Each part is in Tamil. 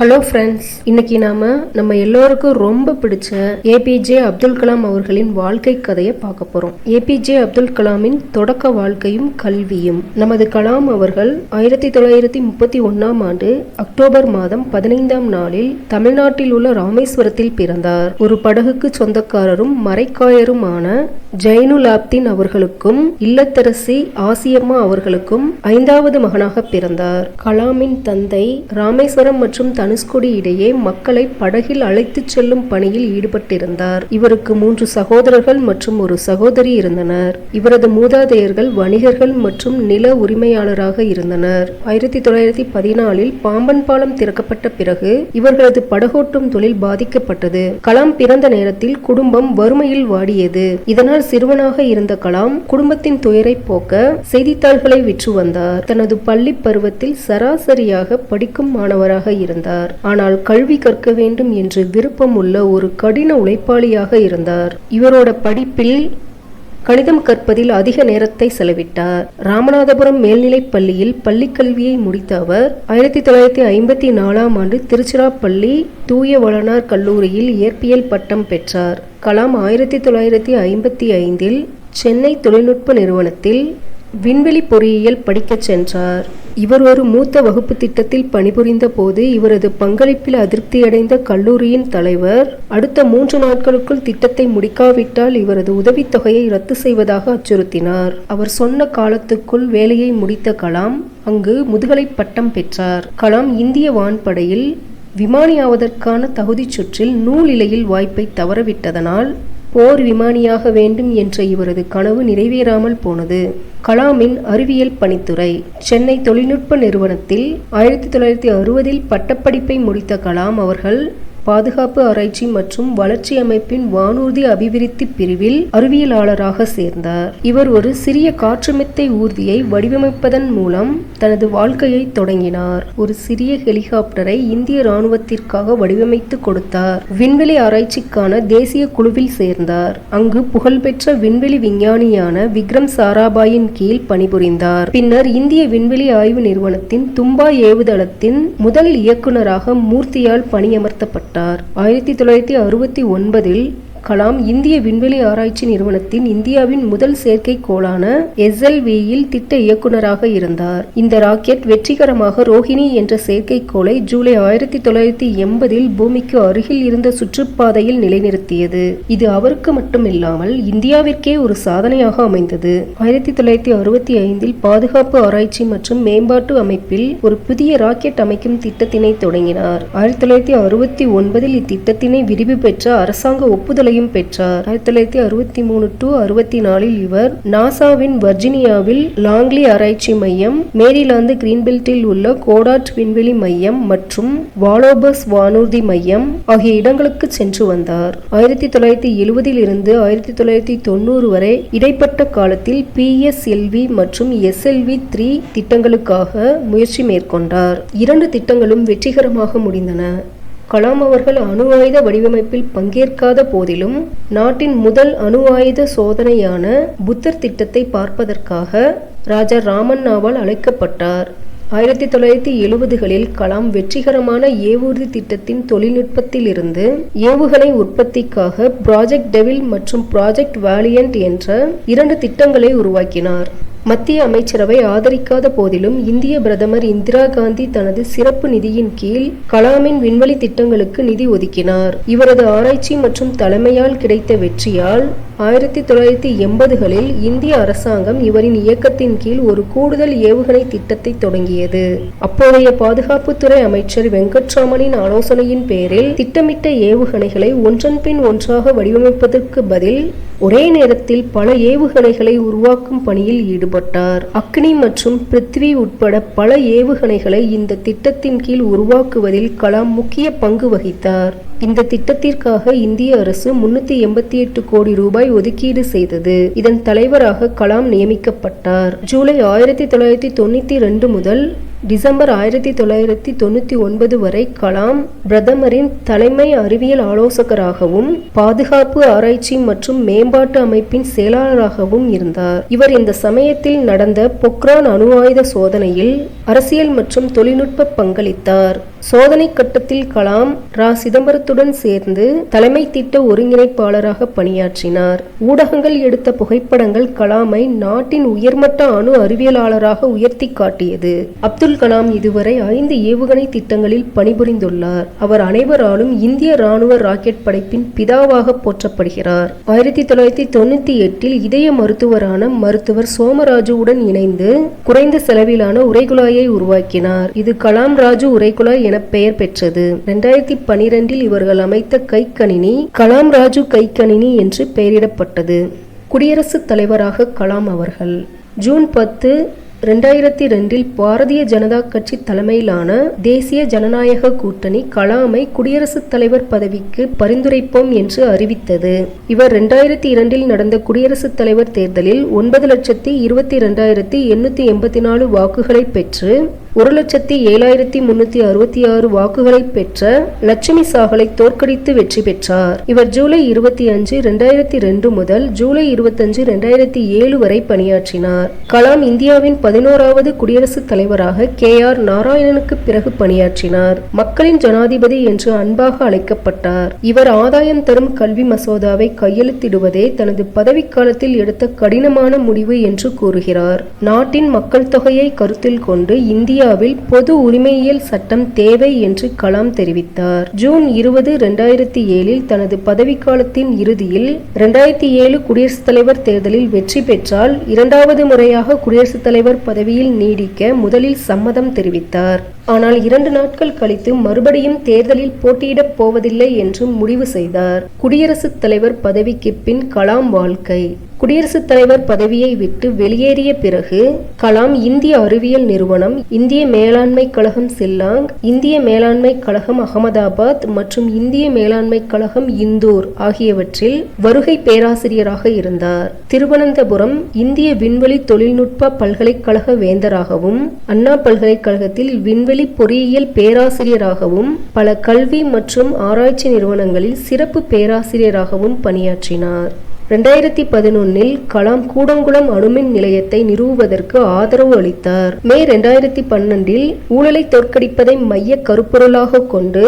ஹலோ ஃப்ரெண்ட்ஸ் இன்னைக்கு நாம நம்ம எல்லோருக்கும் ரொம்ப பிடிச்ச ஏபிஜே அப்துல் கலாம் அவர்களின் வாழ்க்கை கதையை பார்க்க போறோம். ஏபிஜே அப்துல் கலாமின் தொடக்க வாழ்க்கையும் கல்வியும். நமது கலாம் அவர்கள் ஆயிரத்தி தொள்ளாயிரத்தி முப்பத்தி ஒன்னாம் ஆண்டு அக்டோபர் மாதம் பதினைந்தாம் நாளில் தமிழ்நாட்டில் உள்ள ராமேஸ்வரத்தில் பிறந்தார். ஒரு படகுக்கு சொந்தக்காரரும் மரைக்காயருமான ஜைனுலாப்தீன் அவர்களுக்கும் இல்லத்தரசி ஆசியம்மா அவர்களுக்கும் ஐந்தாவது மகனாக பிறந்தார். கலாமின் தந்தை ராமேஸ்வரம் மற்றும் தனுஷ்கோடி இடையே மக்களை படகில் அழைத்துச் செல்லும் பணியில் ஈடுபட்டிருந்தார். இவருக்கு மூன்று சகோதரர்கள் மற்றும் ஒரு சகோதரி இருந்தனர். இவரது மூதாதையர்கள் வணிகர்கள் மற்றும் நில உரிமையாளராக இருந்தனர். ஆயிரத்தி தொள்ளாயிரத்தி பதினாலில் பாம்பன் பாலம் திறக்கப்பட்ட பிறகு இவர்களது படகோட்டும் தொழில் பாதிக்கப்பட்டது. கலாம் பிறந்த நேரத்தில் குடும்பம் வறுமையில் வாடியது. இதனால் சிறுவனாக இருந்த கலாம் குடும்பத்தின் துயரை போக்க செய்தித்தாள்களை விற்று வந்தார். தனது பள்ளி பருவத்தில் சராசரியாக படிக்கும் மாணவராக இருந்தார். ஆனால் கல்வி கற்க வேண்டும் என்று விருப்பமுள்ள ஒரு கடின உழைப்பாளியாக இருந்தார். இவரோட படிப்பில் கணிதம் கற்பதில் அதிக நேரத்தை செலவிட்டார். ராமநாதபுரம் மேல்நிலைப் பள்ளியில் பள்ளிக் கல்வியை முடித்த அவர் ஆயிரத்தி தொள்ளாயிரத்தி ஐம்பத்தி நாலாம் ஆண்டு திருச்சிராப்பள்ளி தூய வளனார் கல்லூரியில் இயற்பியல் பட்டம் பெற்றார். கலாம் ஆயிரத்தி தொள்ளாயிரத்தி ஐம்பத்தி ஐந்தில் சென்னை தொழில்நுட்ப நிறுவனத்தில் விண்வெளி பொறியியல் படிக்கச் சென்றார். இவர் ஒரு மூத்த வகுப்பு திட்டத்தில் பணிபுரிந்த போது இவரது பங்களிப்பில் அதிருப்தியடைந்த கல்லூரியின் தலைவர் அடுத்த மூன்று நாட்களுக்குள் திட்டத்தை முடிக்காவிட்டால் இவரது உதவித்தொகையை ரத்து செய்வதாக அச்சுறுத்தினார். அவர் சொன்ன காலத்துக்குள் வேலையை முடித்த கலாம் அங்கு முதுகலை பட்டம் பெற்றார். கலாம் இந்திய வான்படையில் விமானியாவதற்கான தகுதிச் சுற்றில் நூலிலையில் வாய்ப்பை தவறவிட்டதனால் போர் விமானியாக வேண்டும் என்ற இவரது கனவு நிறைவேறாமல் போனது. கலாமின் அறிவியல் பணித்துறை சென்னை தொழில்நுட்ப நிறுவனத்தில் ஆயிரத்தி தொள்ளாயிரத்தி அறுபதில் பட்டப்படிப்பை முடித்த கலாம் அவர்கள் பாதுகாப்பு ஆராய்ச்சி மற்றும் வளர்ச்சி அமைப்பின் வானூர்தி அபிவிருத்தி பிரிவில் அறிவியலாளராக சேர்ந்தார். இவர் ஒரு சிறிய காற்றுமெத்தை ஊர்தியை வடிவமைப்பதன் மூலம் தனது வாழ்க்கையை தொடங்கினார். ஒரு சிறிய ஹெலிகாப்டரை இந்திய ராணுவத்திற்காக வடிவமைத்து கொடுத்தார். விண்வெளி ஆராய்ச்சிக்கான தேசிய குழுவில் சேர்ந்தார். அங்கு புகழ்பெற்ற விண்வெளி விஞ்ஞானியான விக்ரம் சாராபாயின் கீழ் பணிபுரிந்தார். பின்னர் இந்திய விண்வெளி ஆய்வு நிறுவனத்தின் தும்பா ஏவுதளத்தின் முதல் இயக்குநராக மூர்த்தியால் பணியமர்த்தப்பட்டார். ஆயிரத்தி தொள்ளாயிரத்தி அறுபத்தி ஒன்பதில் கலாம் இந்திய விண்வெளி ஆராய்ச்சி நிறுவனத்தின் இந்தியாவின் முதல் செயற்கைக்கோளான எஸ்எல்வியில் திட்ட இயக்குநராக இருந்தார். இந்த ராக்கெட் வெற்றிகரமாக ரோஹிணி என்ற செயற்கைக்கோளை ஜூலை ஆயிரத்தி தொள்ளாயிரத்தி எண்பதில் பூமிக்கு அருகில் இருந்த சுற்றுப்பாதையில் நிலைநிறுத்தியது. இது அவருக்கு மட்டுமில்லாமல் இந்தியாவிற்கே ஒரு சாதனையாக அமைந்தது. ஆயிரத்தி தொள்ளாயிரத்தி அறுபத்தி ஐந்தில் பாதுகாப்பு ஆராய்ச்சி மற்றும் மேம்பாட்டு அமைப்பில் ஒரு புதிய ராக்கெட் அமைக்கும் திட்டத்தினை தொடங்கினார். ஆயிரத்தி தொள்ளாயிரத்தி அறுபத்தி ஒன்பதில் இத்திட்டத்தினை விரிவு பெற்ற அரசாங்க ஒப்புதலை பட்டத்தையும் பெற்றார். ஆயிரத்தி தொள்ளாயிரத்தி அறுபத்தி மூணு டு அறுபத்தி நாலில் இவர் நாசாவின் வர்ஜீனியாவில் லாங்லி ஆராய்ச்சி மையம் மேரிலாந்து கிரீன்பில்ட்டில் உள்ள கோடாட் விண்வெளி மையம் மற்றும் வாலோபஸ் வானூர்தி மையம் ஆகிய இடங்களுக்கு சென்று வந்தார். ஆயிரத்தி தொள்ளாயிரத்தி எழுபதில் இருந்து ஆயிரத்தி தொள்ளாயிரத்தி தொண்ணூறு வரை இடைப்பட்ட காலத்தில் பிஎஸ்எல்வி மற்றும் எஸ்எல்வி த்ரீ திட்டங்களுக்காக முயற்சி மேற்கொண்டார். இரண்டு திட்டங்களும் வெற்றிகரமாக முடிந்தன. கலாம் அவர்கள் அணு ஆயுத வடிவமைப்பில் பங்கேற்காத போதிலும் நாட்டின் முதல் அணு ஆயுத சோதனையான புத்தர் திட்டத்தை பார்ப்பதற்காக ராஜா ராமண்ணாவால் அழைக்கப்பட்டார். ஆயிரத்தி தொள்ளாயிரத்தி எழுபதுகளில் கலாம் வெற்றிகரமான ஏவூர்தி திட்டத்தின் தொழில்நுட்பத்திலிருந்து ஏவுகணை உற்பத்திக்காக ப்ராஜெக்ட் டெவில் மற்றும் ப்ராஜெக்ட் வேலியன்ட் என்ற இரண்டு திட்டங்களை உருவாக்கினார். மத்திய அமைச்சரவை ஆதரிக்காத போதிலும் இந்திய பிரதமர் இந்திரா காந்தி தனது சிறப்பு நிதியின் கீழ் கலாமின் விண்வெளி திட்டங்களுக்கு நிதி ஒதுக்கினார். இவரது ஆராய்ச்சி மற்றும் தலைமையால் கிடைத்த வெற்றியால் ஆயிரத்தி தொள்ளாயிரத்தி எண்பதுகளில் இந்திய அரசாங்கம் இவரின் இயக்கத்தின் கீழ் ஒரு கூடுதல் ஏவுகணை திட்டத்தை தொடங்கியது. அப்போதைய பாதுகாப்புத்துறை அமைச்சர் வெங்கட்ராமனின் ஆலோசனையின் பேரில் திட்டமிட்ட ஏவுகணைகளை ஒன்றன் பின் ஒன்றாக வடிவமைப்பதற்கு பதில் ஒரே நேரத்தில் பல ஏவுகணைகளை உருவாக்கும் பணியில் ஈடுபட்டார். அக்னி மற்றும் பிருத்வி உட்பட பல ஏவுகணைகளை இந்த திட்டத்தின் கீழ் உருவாக்குவதில் கலாம் முக்கிய பங்கு வகித்தார். இந்த திட்டத்திற்காக இந்திய அரசு முன்னூத்தி எண்பத்தி எட்டு கோடி ரூபாய் ஒதுக்கீடு செய்தது. இதன் தலைவராக கலாம் நியமிக்கப்பட்டார். ஜூலை ஆயிரத்தி தொள்ளாயிரத்தி தொண்ணூத்தி ரெண்டு முதல் டிசம்பர் ஆயிரத்தி தொள்ளாயிரத்தி தொண்ணூத்தி ஒன்பது வரை கலாம் பிரதமரின் தலைமை அறிவியல் ஆலோசகராகவும் பாதுகாப்பு ஆராய்ச்சி மற்றும் மேம்பாட்டு அமைப்பின் செயலாளராகவும் இருந்தார். இவர் இந்த சமயத்தில் நடந்த பொக்ரான் அணு ஆயுத சோதனையில் அரசியல் மற்றும் தொழில்நுட்ப பங்களித்தார். சோதனை கட்டத்தில் கலாம் ரா. சிதம்பரத்துடன் சேர்ந்து தலைமை திட்ட ஒருங்கிணைப்பாளராக பணியாற்றினார். ஊடகங்கள் எடுத்த புகைப்படங்கள் கலாமை நாட்டின் உயர்மட்ட அணு அறிவியலாளராக உயர்த்தி காட்டியது. அப்துல் கலாம் இதுவரை ஐந்து ஏவுகணை திட்டங்களில் பணிபுரிந்துள்ளார். அவர் அனைவராலும் இந்திய ராணுவ ராக்கெட் படைப்பின் பிதாவாக போற்றப்படுகிறார். ஆயிரத்தி தொள்ளாயிரத்தி தொண்ணூத்தி எட்டில் இதய மருத்துவரான மருத்துவர் சோமராஜுவுடன் இணைந்து குறைந்த செலவிலான உரைகுழாயை உருவாக்கினார். இது கலாம் ராஜு உரைகுழாய் என பெயர் பெற்றது. இரண்டாயிரத்தி பனிரெண்டில் இவர்கள் அமைத்த கைக்கணினி கலாம் ராஜு கைக்கணினி என்று பெயரிடப்பட்டது. குடியரசுத் தலைவராக கலாம் அவர்கள். ஜூன் பத்து ரெண்டாயிரத்தி ரெண்டில் பாரதிய ஜனதா கட்சி தலைமையிலான தேசிய ஜனநாயக கூட்டணி கலாமை குடியரசுத் தலைவர் பதவிக்கு பரிந்துரைப்போம் என்று அறிவித்தது. இவர் ரெண்டாயிரத்தி இரண்டில் நடந்த குடியரசுத் தலைவர் தேர்தலில் ஒன்பது லட்சத்தி இருபத்தி ரெண்டாயிரத்தி எண்ணூத்தி எண்பத்தி நாலு வாக்குகளை பெற்று ஒரு லட்சத்தி ஏழாயிரத்தி முன்னூத்தி அறுபத்தி ஆறு வாக்குகளை பெற்ற லட்சுமி சாகலை தோற்கடித்து வெற்றி பெற்றார். இவர் ஜூலை இருபத்தி அஞ்சு இரண்டாயிரத்தி ரெண்டு முதல் ஜூலை இருபத்தஞ்சு இரண்டாயிரத்தி ஏழு வரை பணியாற்றினார். கலாம் இந்தியாவின் பதினோராவது குடியரசுத் தலைவராக கே ஆர் நாராயணனுக்கு பிறகு பணியாற்றினார். மக்களின் ஜனாதிபதி என்று அன்பாக அழைக்கப்பட்டார். இவர் ஆதாயம் தரும் கல்வி மசோதாவை கையெழுத்திடுவதே தனது பதவிக்காலத்தில் எடுத்த கடினமான முடிவு என்று கூறுகிறார். நாட்டின் மக்கள் தொகையை கருத்தில் கொண்டு இந்தியாவில் பொது உரிமையியல் சட்டம் தேவை என்று கலாம் தெரிவித்தார். ஜூன் இருபது இரண்டாயிரத்தி ஏழில் தனது பதவிக்காலத்தின் இறுதியில் இரண்டாயிரத்தி ஏழு குடியரசுத் தலைவர் தேர்தலில் வெற்றி பெற்றால் இரண்டாவது முறையாக குடியரசுத் தலைவர் பதவியில் நீடிக்க முதலில் சம்மதம் தெரிவித்தார். ஆனால் இரண்டு நாட்கள் கழித்து மறுபடியும் தேர்தலில் போட்டியிடப் போவதில்லை என்று முடிவு செய்தார். குடியரசுத் தலைவர் பதவிக்கு பின் கலாம் வாழ்க்கை. குடியரசுத் தலைவர் பதவியை விட்டு வெளியேறிய பிறகு கலாம் இந்திய அறிவியல் நிறுவனம் இந்திய மேலாண்மை கழகம் சில்லாங் இந்திய மேலாண்மை கழகம் அகமதாபாத் மற்றும் இந்திய மேலாண்மை கழகம் இந்தூர் ஆகியவற்றில் வருகை பேராசிரியராக இருந்தார். திருவனந்தபுரம் இந்திய விண்வெளி தொழில்நுட்ப பல்கலைக்கழக வேந்தராகவும் அண்ணா பல்கலைக்கழகத்தில் விண்வெளி பொறியியல் பேராசிரியராகவும் பல கல்வி மற்றும் ஆராய்ச்சி நிறுவனங்களில் சிறப்பு பேராசிரியராகவும் பணியாற்றினார். ரெண்டாயிரத்தி பதினொன்னில் கலாம் கூடங்குளம் அணுமின் நிலையத்தை நிறுவுவதற்கு ஆதரவு அளித்தார். மே ரெண்டாயிரத்தி பன்னெண்டில் ஊழலை தோற்கடிப்பதை மைய கருப்பொருளாக கொண்டு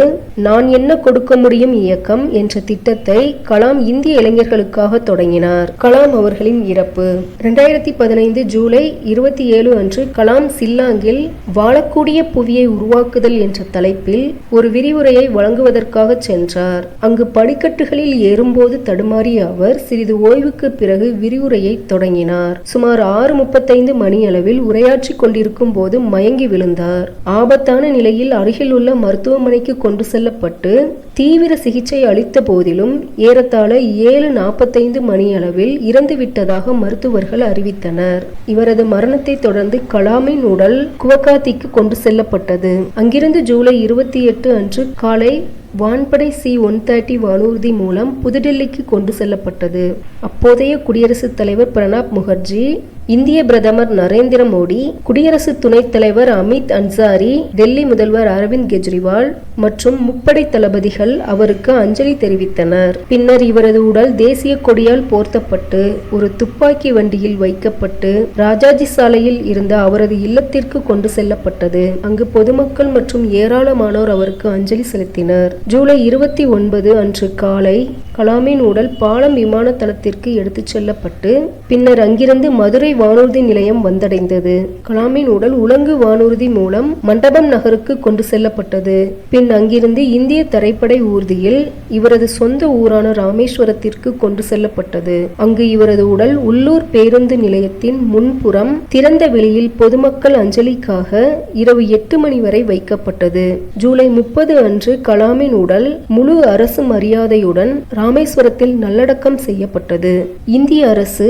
நான் என்ன கொடுக்க முடியும் இயக்கம் என்ற திட்டத்தை கலாம் இந்திய இளைஞர்களுக்காக தொடங்கினார். கலாம் அவர்களின் இறப்பு. ரெண்டாயிரத்தி பதினைந்து ஜூலை இருபத்தி ஏழு அன்று கலாம் சில்லாங்கில் வாழக்கூடிய புவியை உருவாக்குதல் என்ற தலைப்பில் ஒரு விரிவுரையை வழங்குவதற்காக சென்றார். அங்கு படிக்கட்டுகளில் ஏறும்போது தடுமாறிய அவர் சிறிது சிறிது ஓய்வுக்கு பிறகு விரிவுரையை தொடங்கினார். சுமார் ஆறு முப்பத்தைந்து மணி அளவில் உரையாற்றி கொண்டிருக்கும் போது மயங்கி விழுந்தார். ஆபத்தான நிலையில் அருகில் உள்ள மருத்துவமனைக்கு கொண்டு செல்லப்பட்டு தீவிர சிகிச்சை அளித்த போதிலும் ஏறத்தாழ ஏழு நாற்பத்தைந்து மணி அளவில் இறந்துவிட்டதாக மருத்துவர்கள் அறிவித்தனர். இவரது மரணத்தை தொடர்ந்து கலாமின் உடல் குவகாத்திக்கு கொண்டு செல்லப்பட்டது. அங்கிருந்து ஜூலை இருபத்தி எட்டு அன்று காலை வான்படை சி ஒன் தேர்ட்டி வானூர்தி மூலம் புதுடெல்லிக்கு கொண்டு செல்லப்பட்டது. அப்போதைய குடியரசுத் தலைவர் பிரணாப் முகர்ஜி இந்திய பிரதமர் நரேந்திர மோடி குடியரசு துணைத் தலைவர் அமித் அன்சாரி டெல்லி முதல்வர் அரவிந்த் கெஜ்ரிவால் மற்றும் முப்படை தளபதிகள் அவருக்கு அஞ்சலி தெரிவித்தனர். பின்னர் இவரது உடல் தேசிய கொடியால் போர்த்தப்பட்டு ஒரு துப்பாக்கி வண்டியில் வைக்கப்பட்டு ராஜாஜி சாலையில் இருந்த அவரது இல்லத்திற்கு கொண்டு செல்லப்பட்டது. அங்கு பொதுமக்கள் மற்றும் ஏராளமானோர் அவருக்கு அஞ்சலி செலுத்தினர். ஜூலை இருபத்தி ஒன்பது அன்று காலை கலாமின் உடல் பாலம் விமான தளத்திற்கு எடுத்துச் செல்லப்பட்டு பின்னர் அங்கிருந்து மதுரை வானூர்தி நிலையம் வந்தடைந்தது. கலாமின் உடல் உலங்கு வானூர்தி மூலம் மண்டபம் நகருக்கு கொண்டு செல்லப்பட்டது. பின் அங்கிருந்து இந்திய தரைப்படை ஊர்தியில் இவரது சொந்த ஊரான ராமேஸ்வரத்திற்கு கொண்டு செல்லப்பட்டது. அங்கு இவரது உடல் உள்ளூர் பேருந்து நிலையத்தின் முன்புறம் திறந்த வெளியில் பொதுமக்கள் அஞ்சலிக்காக இரவு எட்டு மணி வரை வைக்கப்பட்டது. ஜூலை முப்பது அன்று கலாமின் உடல் முழு அரசு மரியாதையுடன் ராமேஸ்வரத்தில் நல்லடக்கம் செய்யப்பட்டது. இந்திய அரசு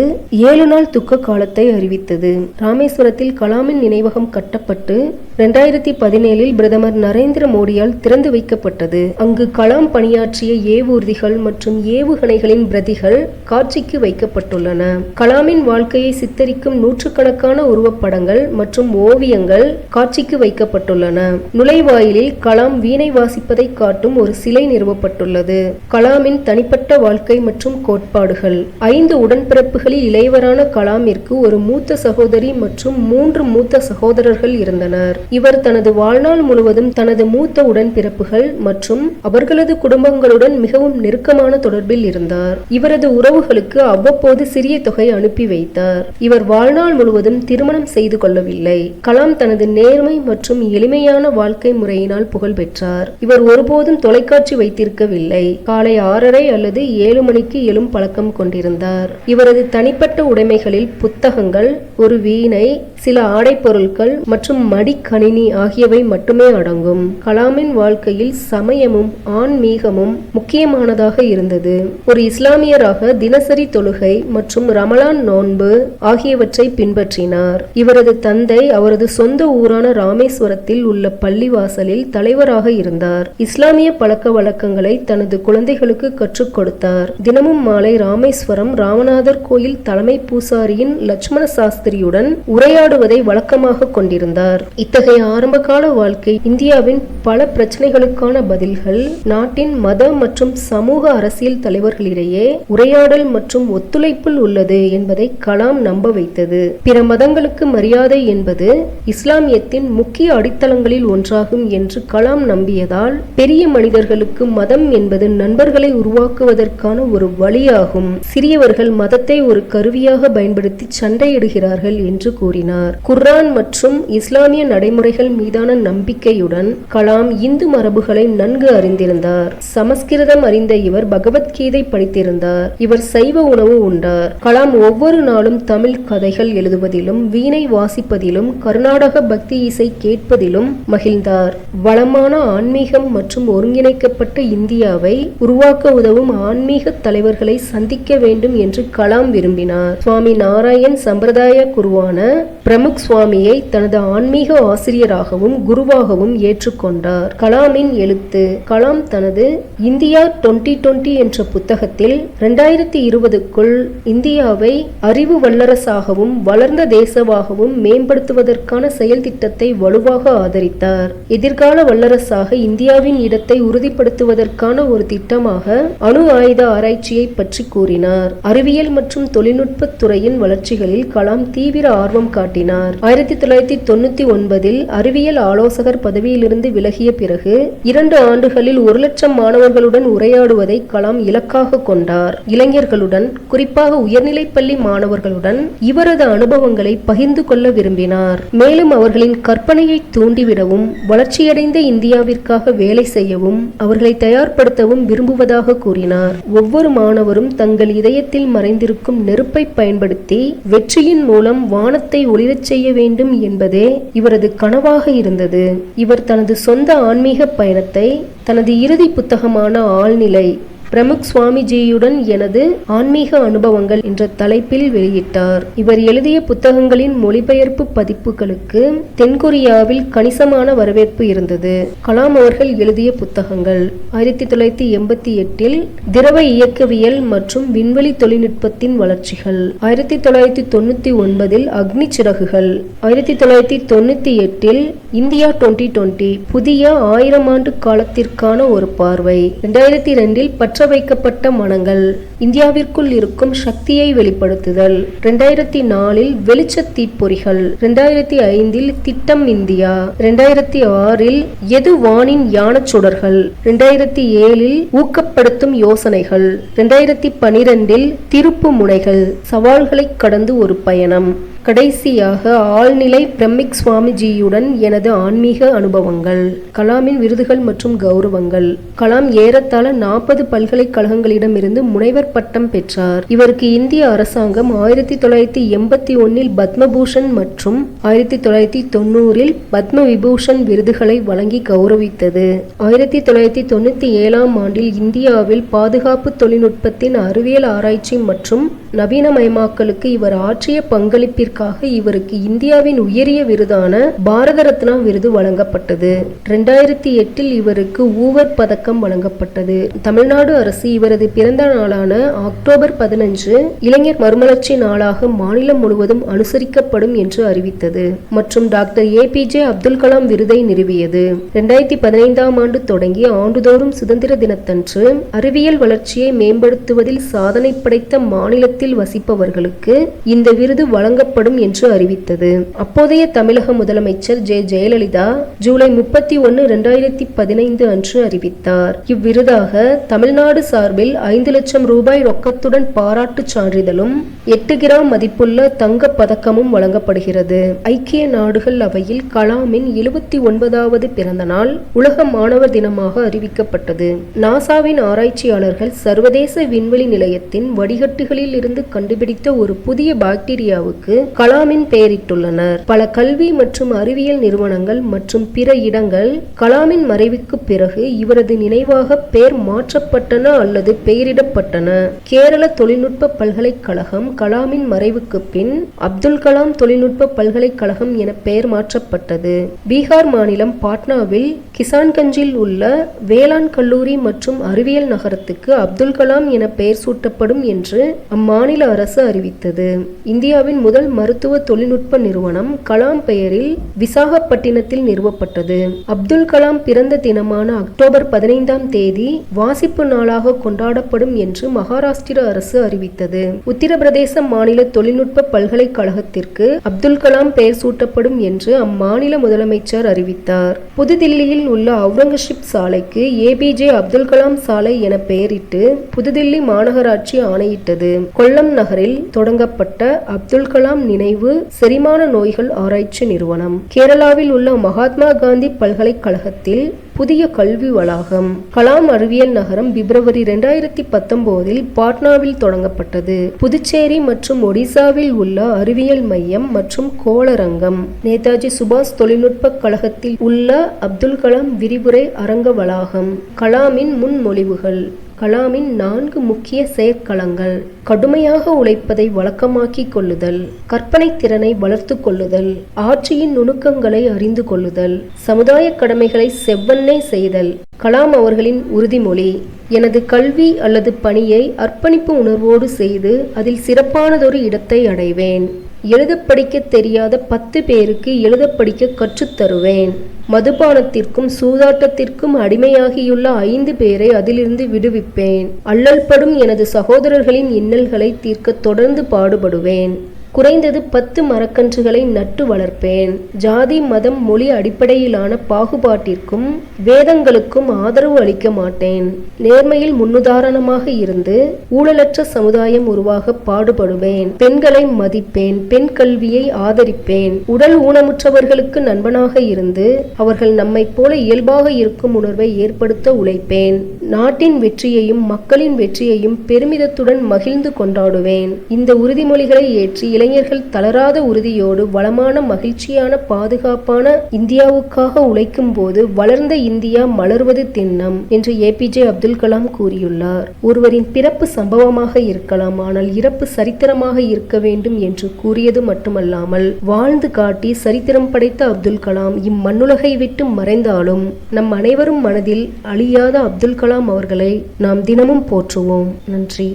ஏழு நாள் துக்க காலத்தை திட்டத்தை அறிவித்தது. ராமேஸ்வரத்தில் கலாமின் நினைவகம் கட்டப்பட்டு இரண்டாயிரத்தி பதினேழில் பிரதமர் நரேந்திர மோடியால் திறந்து வைக்கப்பட்டது. அங்கு கலாம் பணியாற்றிய ஏவூர்திகள் மற்றும் ஏவுகணைகளின் பிரதிகள் காட்சிக்கு வைக்கப்பட்டுள்ளன. கலாமின் வாழ்க்கையை சித்தரிக்கும் நூற்றுக்கணக்கான உருவப்படங்கள் மற்றும் ஓவியங்கள் காட்சிக்கு வைக்கப்பட்டுள்ளன. நுழைவாயிலில் கலாம் வீணை வாசிப்பதை காட்டும் ஒரு சிலை நிறுவப்பட்டுள்ளது. கலாமின் தனிப்பட்ட வாழ்க்கை மற்றும் கோட்பாடுகள். ஐந்து உடன்பிறப்புகளில் இளையவரான கலாமிற்கு ஒரு மூத்த சகோதரி மற்றும் மூன்று மூத்த சகோதரர்கள் இருந்தனர். இவர் தனது வாழ்நாள் முழுவதும் தனது மூத்த உடன்பிறப்புகள் மற்றும் அவர்களது குடும்பங்களுடன் மிகவும் நெருக்கமான தொடர்பில் இருந்தார். இவரது உறவுகளுக்கு அவ்வப்போது சிறிய தொகை அனுப்பி வைத்தார். இவர் வாழ்நாள் முழுவதும் திருமணம் செய்து கொள்ளவில்லை. கலாம் தனது நேர்மை மற்றும் எளிமையான வாழ்க்கை முறையினால் புகழ் பெற்றார். இவர் ஒருபோதும் தொலைக்காட்சி வைத்திருக்கவில்லை. காலை ஆறரை அல்லது ஏழு மணிக்கு எழும் பழக்கம் கொண்டிருந்தார். இவரது தனிப்பட்ட உடைமைகளில் புத்தகங்கள் ஒரு வீணை சில ஆடைப்பொருட்கள் மற்றும் மடிக்கணினி ஆகியவை மட்டுமே அடங்கும். கலாமின் வாழ்க்கையில் சமயமும் ஆன்மீகமும் முக்கியமானதாக இருந்தது. ஒரு இஸ்லாமியராக தினசரி தொழுகை மற்றும் ரமலான் நோன்பு ஆகியவற்றை பின்பற்றினார். இவரது தந்தை அவரது சொந்த ஊரான ராமேஸ்வரத்தில் உள்ள பள்ளிவாசலில் தலைவராக இருந்தார். இஸ்லாமிய பழக்க வழக்கங்களை தனது குழந்தைகளுக்கு கற்றுக் கொடுத்தார். தினமும் மாலை ராமேஸ்வரம் ராமநாதர் கோயில் தலைமை பூசாரியின் லட்சுமண சாஸ்திரியுடன் உரையாடுவதை வழக்கமாக கொண்டிருந்தார். இத்தகைய ஆரம்பகால வாழ்க்கை இந்தியாவின் பல பிரச்சனைகளுக்கான பதில்கள் நாட்டின் மத மற்றும் சமூக அரசியல் தலைவர்களிடையே உரையாடல் மற்றும் ஒத்துழைப்பில் உள்ளது என்பதை கலாம் நம்ப வைத்தது. பிற மதங்களுக்கு மரியாதை என்பது இஸ்லாமியத்தின் முக்கிய அடித்தளங்களில் ஒன்றாகும் என்று கலாம் நம்பியதால் பெரிய மனிதர்களுக்கு மதம் என்பது நண்பர்களை உருவாக்குவதற்கான ஒரு வழியாகும். சிறியவர்கள் மதத்தை ஒரு கருவியாக பயன்படுத்தி சண்டையிடுகிறார்கள் என்று கூறினார். குர்ஆன் மற்றும் இஸ்லாமிய நடைமுறைகள் மீதான நம்பிக்கையுடன் கலாம் இந்து மரபுகளை நன்கு அறிந்திருந்தார். சமஸ்கிருதம் அறிந்த இவர் பகவத்கீதை படித்திருந்தார். இவர் சைவ உணவு உண்டார். கலாம் ஒவ்வொரு நாளும் தமிழ் கதைகள் எழுதுவதிலும் வீணை வாசிப்பதிலும் கர்நாடக பக்தி இசை கேட்பதிலும் மகிழ்ந்தார். வளமான ஆன்மீகம் மற்றும் ஒருங்கிணைக்கப்பட்ட இந்தியாவை உருவாக்க உதவும் ஆன்மீக தலைவர்களை சந்திக்க வேண்டும் என்று கலாம் விரும்பினார். சுவாமி நாராயண் சம்பிரதாய குருவான பிரமுக் சுவாமியை தனது ஆன்மீக ஆசிரியராகவும் குருவாகவும் ஏற்றுக்கொண்டார். கலாமின் எழுத்து கலாம் தனது இந்தியா டுவெண்டி டுவெண்டி என்ற புத்தகத்தில் இரண்டாயிரத்தி இருபதுக்குள் இந்தியாவை அறிவு வல்லரசாகவும் வளர்ந்த தேசமாகவும் மேம்படுத்துவதற்கான செயல் திட்டத்தை வலுவாக ஆதரித்தார். எதிர்கால வல்லரசாக இந்தியாவின் இடத்தை உறுதிப்படுத்துவதற்கான ஒரு திட்டமாக அணு ஆயுத ஆராய்ச்சியை பற்றி கூறினார். அறிவியல் மற்றும் தொழில்நுட்பத் துறையின் வளர்ச்சிகள் வளர்ச்சிகளில் கலாம் தீவிர ஆர்வம் காட்டினார். ஆயிரத்தி தொள்ளாயிரத்தி தொண்ணூத்தி ஒன்பதில் அறிவியல் ஆலோசகர் பதவியிலிருந்து விலகிய பிறகு இரண்டு ஆண்டுகளில் ஒரு லட்சம் மாணவர்களுடன் உரையாடுவதை கலாம் இலக்காக கொண்டார். இளைஞர்களுடன் குறிப்பாக உயர்நிலைப்பள்ளி மாணவர்களுடன் இவரது அனுபவங்களை பகிர்ந்து கொள்ள விரும்பினார். மேலும் அவர்களின் கற்பனையை தூண்டிவிடவும் வளர்ச்சியடைந்த இந்தியாவிற்காக வேலை செய்யவும் அவர்களை தயார்படுத்தவும் விரும்புவதாக கூறினார். ஒவ்வொரு மாணவரும் தங்கள் இதயத்தில் மறைந்திருக்கும் நெருப்பை பயன்படுத்தி வெற்றியின் மூலம் வானத்தை ஒளிரச் செய்ய வேண்டும் என்பதே இவரது கனவாக இருந்தது. இவர் தனது சொந்த ஆன்மீக பயணத்தை தனது இறுதி புத்தகமான ஆழ்நிலை பிரமுக் சுவாமிஜியுடன் எனது ஆன்மீக அனுபவங்கள் என்ற தலைப்பில் வெளியிட்டார். இவர் எழுதிய புத்தகங்களின் மொழிபெயர்ப்பு பதிப்புகளுக்கு தென்கொரியாவில் கணிசமான வரவேற்பு இருந்தது. கலாம் அவர்கள் எழுதிய புத்தகங்கள் ஆயிரத்தி தொள்ளாயிரத்தி எண்பத்தி எட்டில் திரவ இயக்கவியல் மற்றும் விண்வெளி தொழில்நுட்பத்தின் வளர்ச்சிகள் ஆயிரத்தி தொள்ளாயிரத்தி தொண்ணூத்தி ஒன்பதில் அக்னி சிறகுகள் ஆயிரத்தி தொள்ளாயிரத்தி தொண்ணூத்தி எட்டில் இந்தியா டுவெண்டி டுவெண்டி புதிய ஆயிரம் ஆண்டு காலத்திற்கான ஒரு பார்வை இரண்டாயிரத்தி ரெண்டில் பற்ற வைக்கப்பட்ட மனங்கள் இந்தியாவிற்குள் இருக்கும் சக்தியை வெளிப்படுத்துதல். இரண்டாயிரத்தி நாலில் வெளிச்ச தீப்பொறிகள். இரண்டாயிரத்தி ஐந்தில் திட்டம் இந்தியா. இரண்டாயிரத்தி ஆறில் எது வானின் யான சுடர்கள். இரண்டாயிரத்தி ஏழில் ஊக்கப்படுத்தும் யோசனைகள். இரண்டாயிரத்தி பனிரெண்டில் திருப்பு முனைகள். சவால்களை கடந்து ஒரு பயணம். கடைசியாக ஆழ்நிலை பிரமிக் சுவாமிஜியுடன் எனது ஆன்மீக அனுபவங்கள் கலாமின் விருதுகள் மற்றும் கௌரவங்கள். கலாம் ஏறத்தாழ நாற்பது பல்கலைக்கழகங்களிடமிருந்து முனைவர் பட்டம் பெற்றார். இவருக்கு இந்திய அரசாங்கம் ஆயிரத்தி தொள்ளாயிரத்தி எண்பத்தி ஒன்னில் பத்மபூஷன் மற்றும் ஆயிரத்தி தொள்ளாயிரத்தி தொண்ணூறில் பத்ம விபூஷன் விருதுகளை வழங்கி கௌரவித்தது. ஆயிரத்தி தொள்ளாயிரத்தி தொண்ணூத்தி ஏழாம் ஆண்டில் இந்தியாவில் பாதுகாப்பு தொழில்நுட்பத்தின் அறிவியல் ஆராய்ச்சி மற்றும் நவீனமயமாக்கலுக்கு இவர் ஆற்றிய பங்களிப்பிற்காக இவருக்கு இந்தியாவின் உயரிய விருதான பாரத ரத்னா விருது வழங்கப்பட்டது. ரெண்டாயிரத்தி எட்டில் இவருக்கு ஊவர் பதக்கம் வழங்கப்பட்டது. தமிழ்நாடு அரசு இவரது பிறந்த நாளான அக்டோபர் பதினஞ்சு இளைஞர் மறுமலர்ச்சி நாளாக மாநிலம் முழுவதும் அனுசரிக்கப்படும் என்று அறிவித்தது மற்றும் டாக்டர் ஏபிஜே அப்துல் கலாம் விருதை நிறுவியது. ரெண்டாயிரத்தி பதினைந்தாம் ஆண்டு தொடங்கி ஆண்டுதோறும் சுதந்திர தினத்தன்று அறிவியல் வளர்ச்சியை மேம்படுத்துவதில் சாதனை படைத்த மாநிலத்தில் வசிப்பவர்களுக்கு இந்த விருது வழங்கப்படும் என்று அறிவித்தது. அப்போதைய தமிழக முதலமைச்சர் ஜெ. ஜெயலலிதா ஜூலை முப்பத்தி ஒன்னு இரண்டாயிரத்தி பதினைந்து அன்று அறிவித்தார். இவ்விருதாக தமிழ்நாடு சார்பில் ஐந்து லட்சம் ரூபாய் ரொக்கத்துடன் பாராட்டுச் சான்றிதழும் எட்டு கிராம் மதிப்புள்ள தங்கப் பதக்கமும் வழங்கப்படுகிறது. ஐக்கிய நாடுகள் அவையில் கலாமின் எழுபத்தி ஒன்பதாவது பிறந்த நாள் உலக மாணவர் தினமாக அறிவிக்கப்பட்டது. நாசாவின் ஆராய்ச்சியாளர்கள் சர்வதேச விண்வெளி நிலையத்தின் வடிகட்டுகளில் இருந்து கண்டுபிடித்த ஒரு புதிய பாக்டீரியாவுக்கு கலாமின் பெயரிட்டுள்ளனர். பல கல்வி மற்றும் அறிவியல் நிறுவனங்கள் மற்றும் பிற இடங்கள் கலாமின் மறைவுக்கு பிறகு இவரது நினைவாக பெயர் மாற்றப்பட்டன அல்லது பெயரிடப்பட்டன. கேரள தொழில்நுட்ப பல்கலைக்கழகம் கலாமின் மறைவுக்கு பின் அப்துல் கலாம் தொழில்நுட்ப பல்கலைக்கழகம் என பெயர் மாற்றப்பட்டது. பீகார் மாநிலம் பாட்னாவில் கிசான்கஞ்சில் உள்ள வேளாண் கல்லூரி மற்றும் அறிவியல் நகரத்துக்கு அப்துல் கலாம் என பெயர் சூட்டப்படும் என்று அம்மா மாநில அரசு அறிவித்தது. இந்தியாவின் முதல் மருத்துவ தொழில்நுட்ப நிறுவனம் கலாம் பெயரில் விசாகப்பட்டினத்தில் நிறுவப்பட்டது. அப்துல் கலாம் பிறந்த தினமான அக்டோபர் பதினைந்தாம் தேதி வாசிப்பு நாளாக கொண்டாடப்படும் என்று மகாராஷ்டிர அரசு அறிவித்தது. உத்தரப்பிரதேச மாநில தொழில்நுட்ப பல்கலைக்கழகத்திற்கு அப்துல் கலாம் பெயர் சூட்டப்படும் என்று அம்மாநில முதலமைச்சர் அறிவித்தார். புதுதில்லியில் உள்ள அவுரங்கசீப் சாலைக்கு ஏபிஜே அப்துல் கலாம் சாலை என பெயரிட்டு புதுதில்லி மாநகராட்சி ஆணையிட்டது. கொல்லம் நகரில் தொடங்கப்பட்ட அப்துல் கலாம் நினைவு செரிமான நோய்கள் ஆராய்ச்சி நிறுவனம். கேரளாவில் உள்ள மகாத்மா காந்தி பல்கலைக்கழகத்தில் புதிய கல்வி வளாகம். கலாம் அறிவியல் நகரம் பிப்ரவரி இரண்டாயிரத்தி பத்தொன்பதில் பாட்னாவில் தொடங்கப்பட்டது. புதுச்சேரி மற்றும் ஒடிசாவில் உள்ள அறிவியல் மையம் மற்றும் கோளரங்கம். நேதாஜி சுபாஷ் தொழில்நுட்ப கழகத்தில் உள்ள அப்துல் கலாம் விரிவுரை அரங்க வளாகம். கலாமின் முன்மொழிவுகள். கலாமின் நான்கு முக்கிய செயற்களங்கள் கடுமையாக உழைப்பதை வழக்கமாக்கிக் கொள்ளுதல் கற்பனை திறனை வளர்த்து கொள்ளுதல் ஆட்சியின் நுணுக்கங்களை அறிந்து கொள்ளுதல் சமுதாய கடமைகளை செவ்வன்னே செய்தல். கலாம் அவர்களின் உறுதிமொழி எனது கல்வி அல்லது பணியை அர்ப்பணிப்பு உணர்வோடு செய்து அதில் சிறப்பானதொரு இடத்தை அடைவேன். எழுத படிக்க தெரியாத பத்து பேருக்கு எழுத படிக்க கற்றுத்தருவேன் மதுபானத்திற்கும் சூதாட்டத்திற்கும் அடிமையாகியுள்ள ஐந்து பேரை அதிலிருந்து விடுவிப்பேன். அல்லல்படும் எனது சகோதரர்களின் இன்னல்களை தீர்க்க தொடர்ந்து பாடுபடுவேன். குறைந்தது பத்து மரக்கன்றுகளை நட்டு வளர்ப்பேன். ஜாதி மதம் மொழி அடிப்படையிலான பாகுபாட்டிற்கும் வேதங்களுக்கும் ஆதரவு அளிக்க மாட்டேன். நேர்மையில் முன்னுதாரணமாக இருந்து ஊழலற்ற சமுதாயம் உருவாக பாடுபடுவேன். பெண்களை மதிப்பேன் பெண் கல்வியை ஆதரிப்பேன். உடல் ஊனமுற்றவர்களுக்கு நண்பனாக இருந்து அவர்கள் நம்மைப் போல இயல்பாக இருக்கும் உணர்வை ஏற்படுத்த உழைப்பேன். நாட்டின் வெற்றியையும் மக்களின் வெற்றியையும் பெருமிதத்துடன் மகிழ்ந்து கொண்டாடுவேன். இந்த உறுதிமொழிகளை ஏற்றி இளைஞர்கள் தளராத உறுதியோடு வளமான மகிழ்ச்சியான பாதுகாப்பான இந்தியாவுக்காக உழைக்கும் போது வளர்ந்த இந்தியா மலர்வது திண்ணம் என்று ஏபிஜே அப்துல் கலாம் கூறியுள்ளார். ஒருவரின் பிறப்பு சம்பவமாக இருக்கலாம் ஆனால் இறப்பு சரித்திரமாக இருக்க வேண்டும் என்று கூறியது மட்டுமல்லாமல் வாழ்ந்து காட்டி சரித்திரம் படைத்த அப்துல் கலாம் இம்மண்ணுலகை விட்டு மறைந்தாலும் நம் அனைவரும் மனதில் அழியாத அப்துல் கலாம் அவர்களை நாம் தினமும் போற்றுவோம். நன்றி.